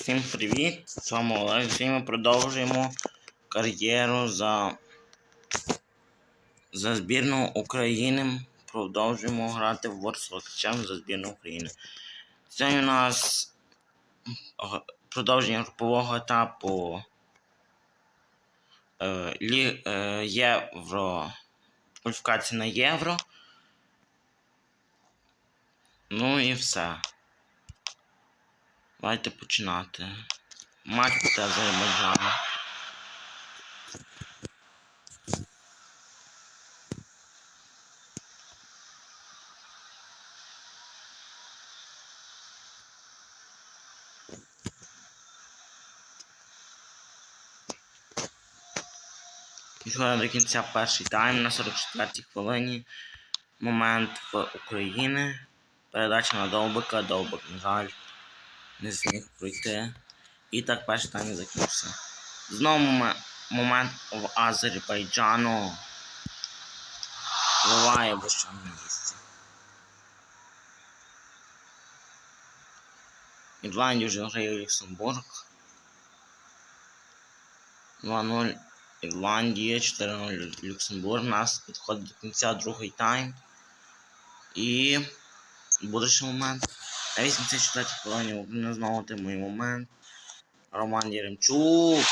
Всім привіт! З вами Олег. Сьогодні ми продовжуємо кар'єру за, за збірну України. Продовжуємо грати в Champ за збірну України. Сьогодні у нас продовження групового етапу е, е, Євро. Кваліфікація на Євро. Ну і все. Давайте починати. Матч проти Азербайджану. Підходимо до кінця перший тайм на 44-й хвилині. Момент в України. Передача на Довбика. Довбик, на жаль, не зміг пройти. І так перший тайм закінчився. Знову момент в Азербайджану. Вливає в на місці. Ірландія вже грає Люксембург. 2-0 Ірландія, 4-0 Люксембург. У нас підходить до кінця другий тайм. І буде ще момент. На 84 хвилині Україна знову отримує момент. Роман Єремчук.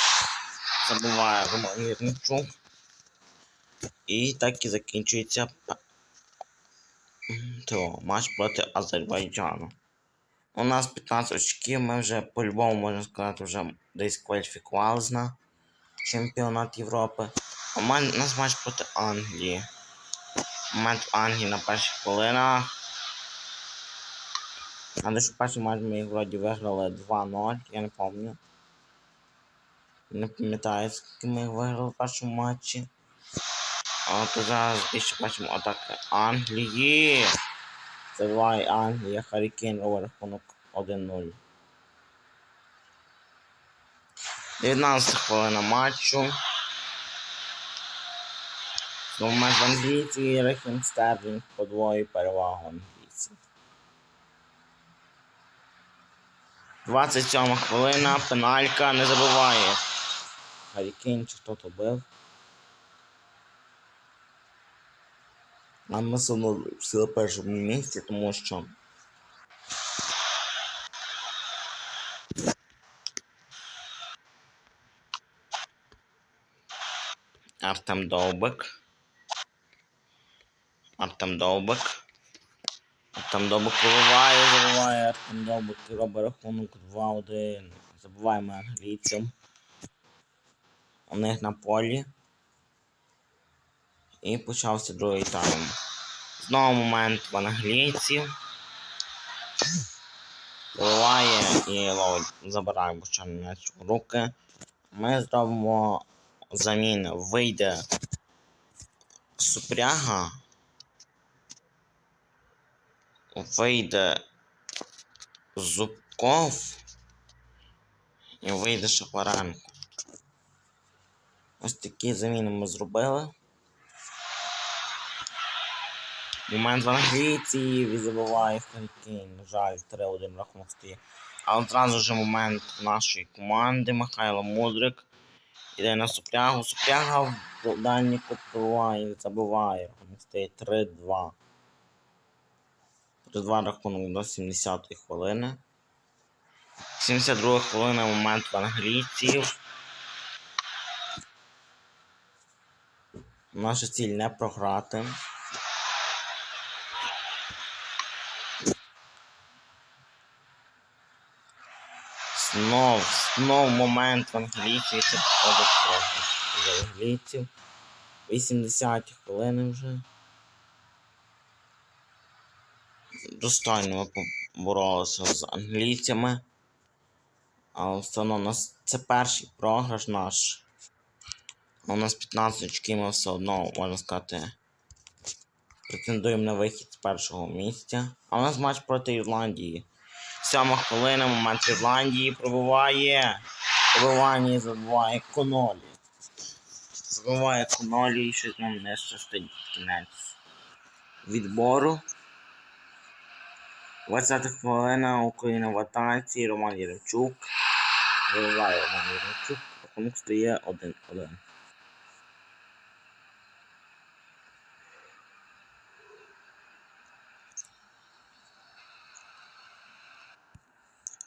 Забуває Роман Єремчук. І так і закінчується то, матч проти Азербайджану. У нас 15 очків, ми вже по-любому можна сказати, вже десь кваліфікувалися на чемпіонат Європи. У нас матч проти Англії. Момент в Англії на перших хвилинах. Але що перший матч ми вроді виграли 2-0, я не пам'ятаю. Не пам'ятаю, скільки ми виграли в першому матчі. А то зараз більше бачимо атаки Англії. Забиває Англія, Харікейн рахунок 1-0. 19 хвилина матчу. Знову матч в англійці і Стерлінг подвоює перевагу англійців. 27 хвилина, пеналька не забуває. Харікейн чи хто то бив. А ми все одно всі на першому місці, тому що Артем Довбик. Артем Довбик. Артем Довбик вибиває, забиває Артем Довбик і робить рахунок 2-1. Забуваємо англійцям. У них на полі. І почався другий тайм. Знову момент в англійців. Виливає і ловить, забирає м'яч в руки. Ми зробимо заміни. Вийде Супряга. Вийде Зубков. І вийде Шапаренко. Ось такі заміни ми зробили. Момент в англійці і забиває Харікейн. На жаль, 3-1 рахунок стає. А одразу ж момент нашої команди Михайло Мудрик. Іде на супрягу. Супряга в дальній кут пробиває, забиває. Рахунок стає 3-2. 3-2 рахунок до 70-ї хвилини. 72 хвилина момент в англійців. Наша ціль не програти. Знов, знов момент в англійців, це підходить трохи за англійців. 80 хвилини вже. Достойно ми поборолися з англійцями. Але все одно нас це перший програш наш. У нас 15 очків, ми все одно, можна сказати, претендуємо на вихід з першого місця. А у нас матч проти Ірландії. Сьома хвилина, момент Ірландії пробиває. Пробивання і забиває Конолі. Забиває Конолі і щось нам не щастить кінець відбору. 20 хвилина Україна в атаці, Роман Єремчук. виливає Роман Яремчук. Рахунок стає 1-1.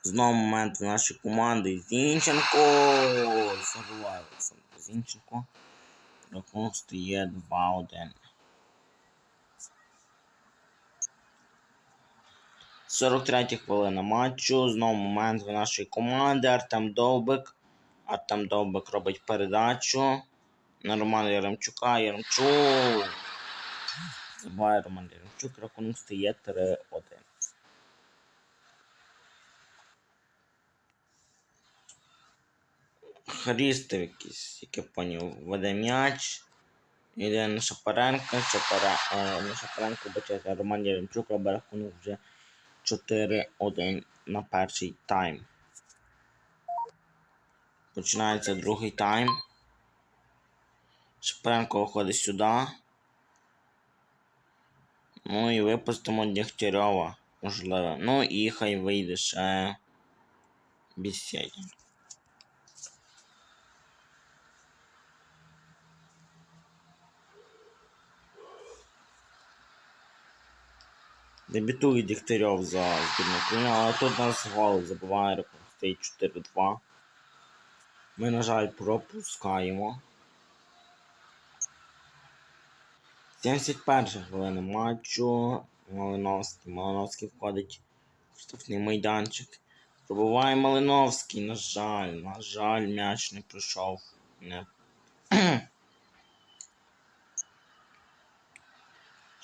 Знову момент в нашій команди. Зінченко! Забуває Олександр Зінченко. Рахунок стає 2-1. 43 хвилина матчу. Знову момент в нашої команди. Артем Довбик. Артем Довбик робить передачу. На Романа Яремчука. Яремчук. Забуває Роман Яремчук. Рахунок стає 3-1. Хрістов якийсь, як я поняв, веде м'яч. Іде на Шапаренка, Шапара... е, Шапаренко бачите, Роман Яремчук робить рахунок вже 4-1 на перший тайм. Починається другий тайм. Шпенко виходить сюди. Ну і випустимо Дігтярьова, можливо. Ну і хай вийде ще Бісєдін. Дебютує Дегтярьов за збірну але тут нас гол забиває рахунок стоїть 4-2. Ми, на жаль, пропускаємо. 71 хвилина матчу. Малиновський. Малиновський входить в штрафний майданчик. Пробуває Малиновський, на жаль, на жаль, м'яч не пройшов. Не.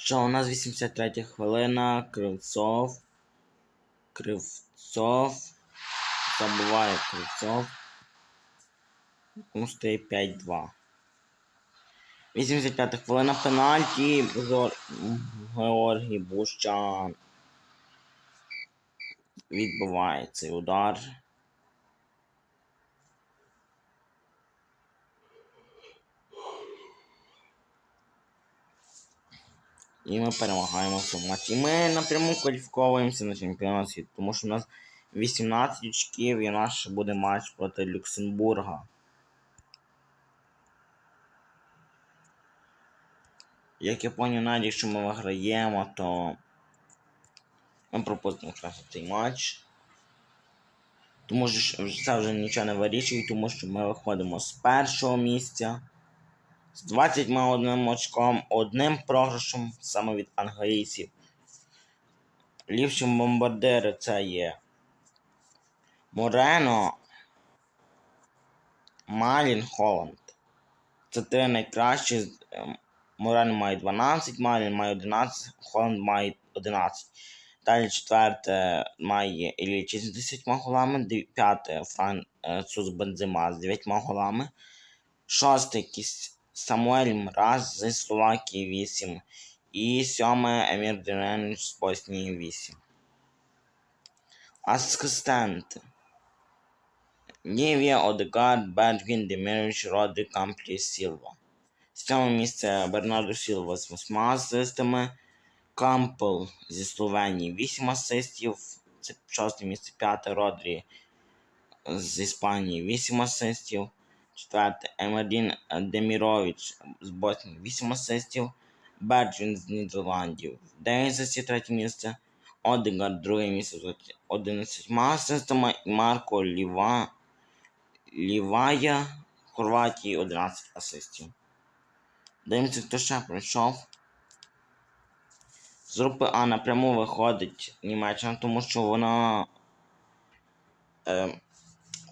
Що, у нас 83 хвилина, Кривцов. Кривцов. Забуває Кривцов. Стає 5-2. 85 хвилина пенальті. Геор- Георгій Бущан. Відбиває цей удар. І ми перемагаємо в цьому матчі. Ми напряму кваліфіковуємося на чемпіонат світу, тому що у нас 18 очків і наш буде матч проти Люксембурга. Як я поняв, навіть якщо ми виграємо, то ми пропустимо якраз цей матч. Тому що це вже нічого не вирішує, тому що ми виходимо з першого місця з 21 очком, одним програшем саме від англійців. Ліпші бомбардири це є Морено, Малін, Холланд. Це три найкращі. ем, Морено має 12, Малін має 11, Холланд має 11. Далі четверте має Ілліч з 10 голами, п'яте Француз Бензима з 9 голами. Шостий якийсь Самуель Мраз з Словакії 8. І сьоме Емір Деренч з Боснії 8. Асистенти. Лівія, Одегард, Бергін, Демирович, Роди, Камплі, Сілва. Сьоме місце Бернардо Сілва з 8 асистами. Кампл зі Словенії 8 асистів. Це шосте місце, п'яте Родрі з Іспанії 8 асистів. Четверте Емердін Демірович з Боснії 8 асистів. Берджін з Нідерландів 9 асистів, третє місце. Одегард друге місце з 11 асистами. І Марко Ліва, Лівая Хорватії 11 асистів. Дивимося, хто ще пройшов. З групи А напряму виходить Німеччина, тому що вона е,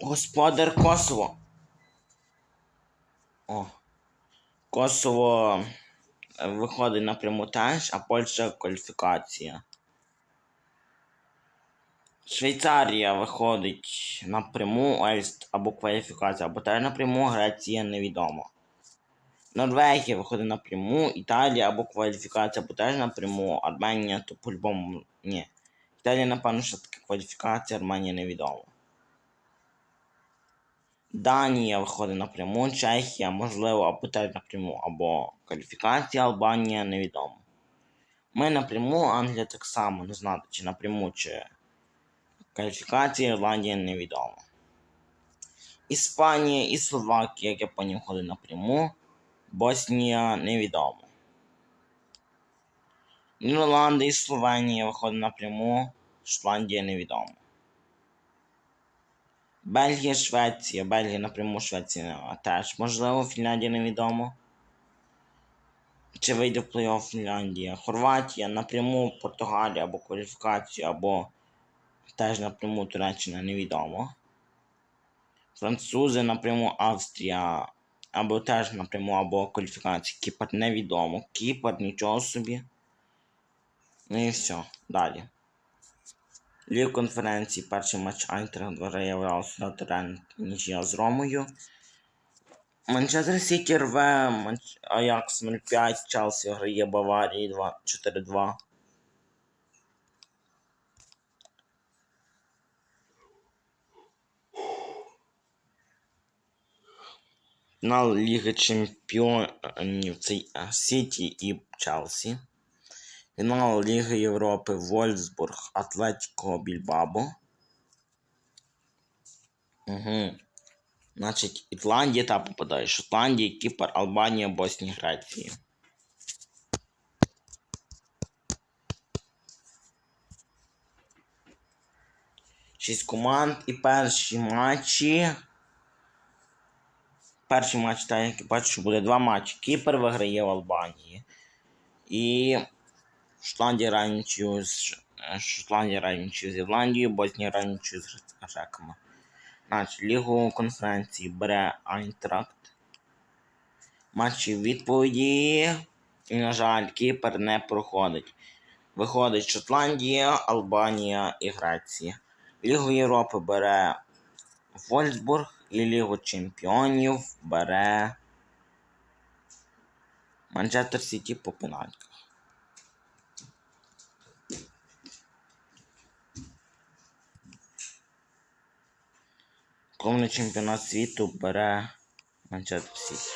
господар Косово. О. Косово е, виходить напряму теж, а Польща кваліфікація. Швейцарія виходить напряму Ельст або кваліфікація, або теж напряму Греція невідомо. Норвегія виходить напряму, Італія або кваліфікація, або теж напряму, Арменія, то по-любому ні. Італія, напевно, що таке кваліфікація, Арменія невідомо. Данія виходить напряму, Чехія, можливо, або теж напряму, або кваліфікація, Албанія невідомо. Ми напряму, Англія так само, не знати, чи напряму, чи кваліфікація, Ірландія невідомо. Іспанія і Словакія, як я поняв, ходить напряму. Боснія невідомо. Нідерланди і Словенія виходить напряму. Шотландія невідомо. Бельгія, Швеція. Бельгія напряму Швеція теж можливо. Фінляндія невідомо. Чи вийде в плей-офф Фінляндія? Хорватія напряму Португалія або кваліфікацію, або теж напряму Туреччина невідомо. Французи напряму Австрія, або теж напряму, або кваліфікацію. Кіпр невідомо. Кіпр нічого собі. Ну і все. Далі. Ліг конференції. Перший матч Айнтрахт виграє Реал Терен нічия з Ромою. Манчестер Сіті рве. Аякс 0-5, Челсі грає Баварії 2... 4-2. Фінал Ліги Чемпіонів це е, Сіті і Челсі. Фінал Ліги Європи Вольфсбург, Атлетіко Більбабо. Угу. Значить, Ірландія та попадає. Шотландія, Кіпр, Албанія, Боснія, Греція. Шість команд і перші матчі. Перший матч, так як я бачу, буде два матчі. Кіпр виграє в Албанії. І Шотландія ранічу з Шотландія ранічу з Ірландією, Боснія ранічу з греками. Значить, Лігу конференції бере Айнтракт. Матчі відповіді. І, на жаль, Кіпр не проходить. Виходить Шотландія, Албанія і Греція. Лігу Європи бере Вольсбург і Лігу Чемпіонів бере Манчестер Сіті по пенальках. Клубний чемпіонат світу бере Манчестер Сіті.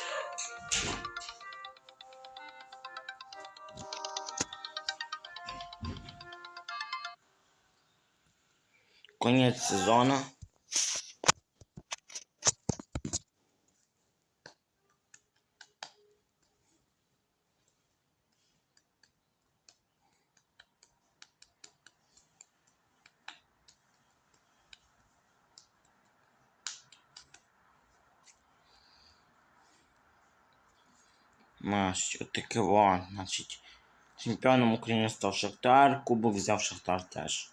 Конець сезону. Значить, отаке во, значить. Чемпіоном України став Шахтар, Кубок взяв Шахтар теж.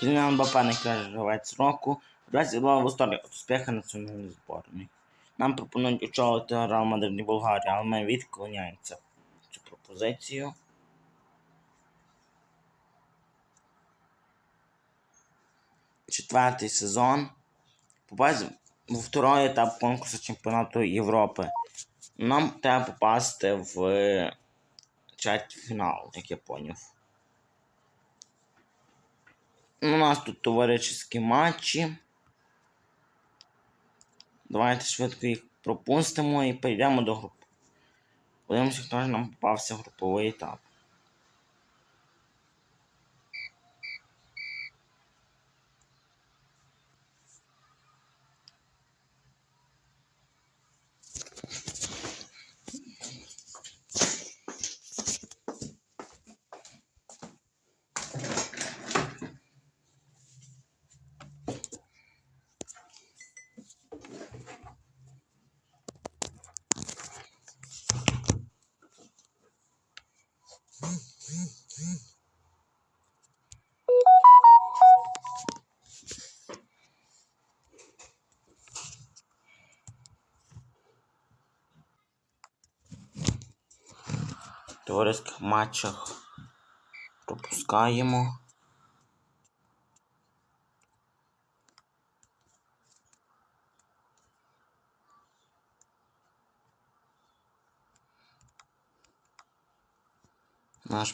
Кіліан Мбаппе найкращий гравець року. 22 в історії успіхи національної зборної. Нам пропонують очолити Реал Мадрид і Болгарія, але ми відклоняємося цю пропозицію. Четвертий сезон. Попасть у второй етап конкурсу чемпіонату Європи. Нам треба попасти в чвертьфінал, як я поняв. У нас тут товаришські матчі. Давайте швидко їх пропустимо і перейдемо до групи. Подивимося, хто ж нам попався в груповий етап. Товариських матчах пропускаємо. Наш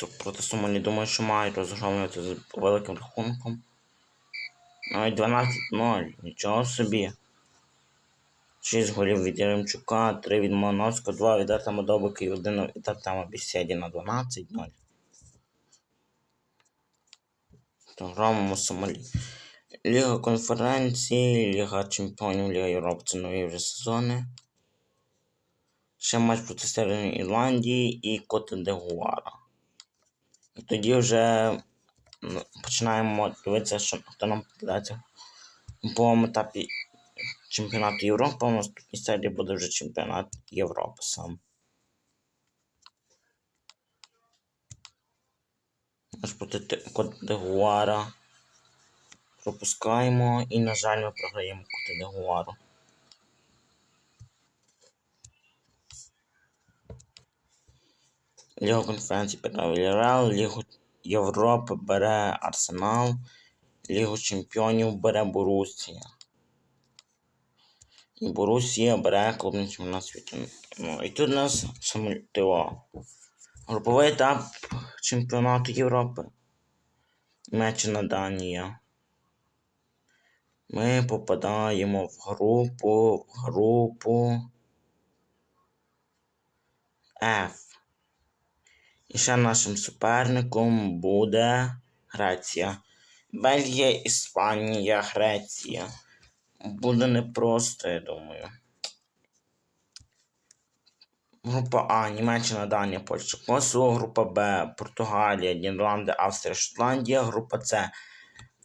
проти Андори. С- Проти Сомалі думаю, що мають розгромлювати з великим рахунком. Навіть 12-0, нічого собі. 6 голів від Яремчука, 3 від Моновського, 2 від Артема Добика і 1 від Артема Бісєді на 12-0. Громимо Сомалі. Ліга конференції, Ліга Чемпіонів, Ліга Європи це нові вже сезони. Ще матч проти Северної Ірландії і Коте де Гуара. І тоді вже ну, починаємо дивитися, що хто нам попадається у повному етапі чемпіонату Європи. У наступній серії буде вже чемпіонат Європи сам. Аж проти де Пропускаємо і, на жаль, ми програємо Коте Лігу конференції бере Вільярреал, Лігу Європи бере Арсенал, Лігу Чемпіонів бере Борусія. І Борусія бере клубний чемпіонат світу. Ну, і тут у нас самотиво. Груповий етап чемпіонату Європи. Німеччина Данія. Ми попадаємо в групу, в групу F. І ще нашим суперником буде Греція. Бельгія, Іспанія, Греція. Буде непросто, я думаю. Група А, Німеччина, Данія, Польща, Косово. Група Б, Португалія, Нідерланди, Австрія, Шотландія. Група С,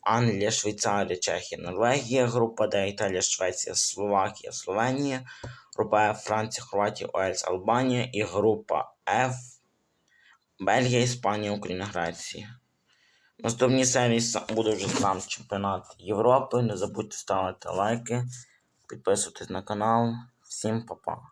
Англія, Швейцарія, Чехія, Норвегія. Група Д, Італія, Швеція, Словакія, Словенія. Група Ф, Франція, Хорватія, Уельс, Албанія. І група Ф, Бельгія, Іспанія, Україна, Греція. В наступній серії буде вже сам чемпіонат Європи. Не забудьте ставити лайки, підписуватись на канал. Всім па-па.